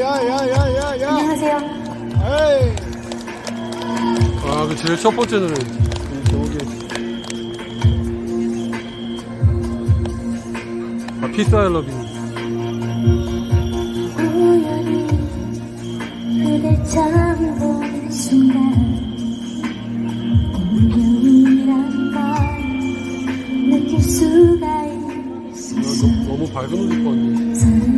야야야야야. 안녕하세요. 에이. 아, 그 제일 첫 번째 노래. 아, 피스 아이 러빙. 너무 밝은 옷 입고 왔네.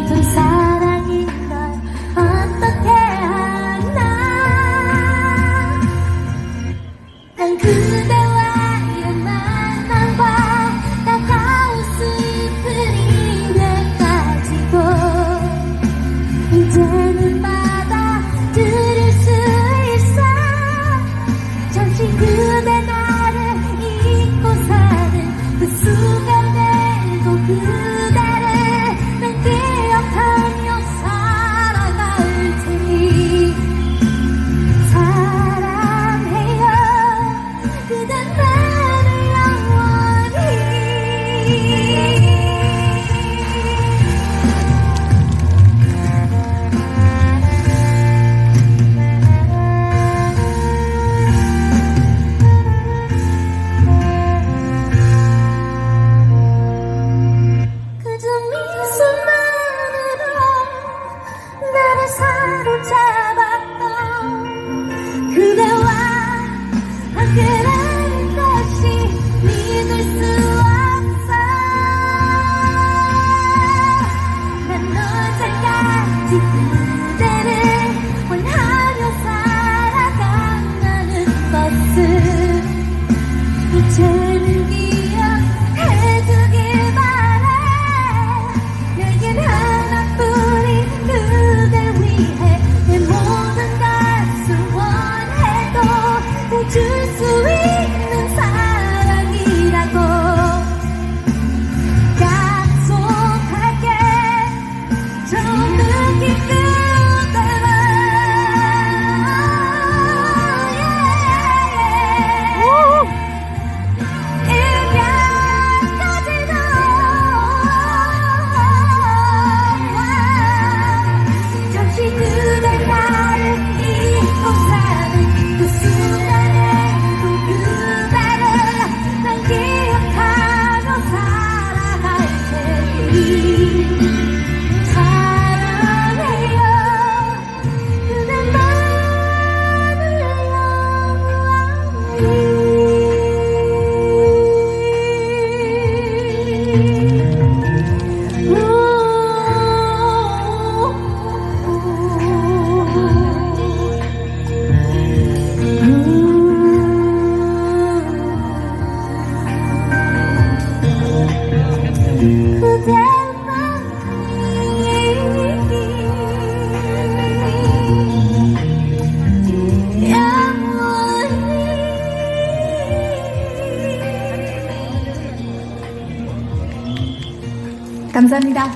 깊은 사랑이 날 어떻게 하나 난 그대와의 만남과 다가온 슬픈 이날까지도 이제는 받아들일 수 있어. 잠시 그대 나를 잊고 사는 그 순간에도 그 Let you. 감사합니다.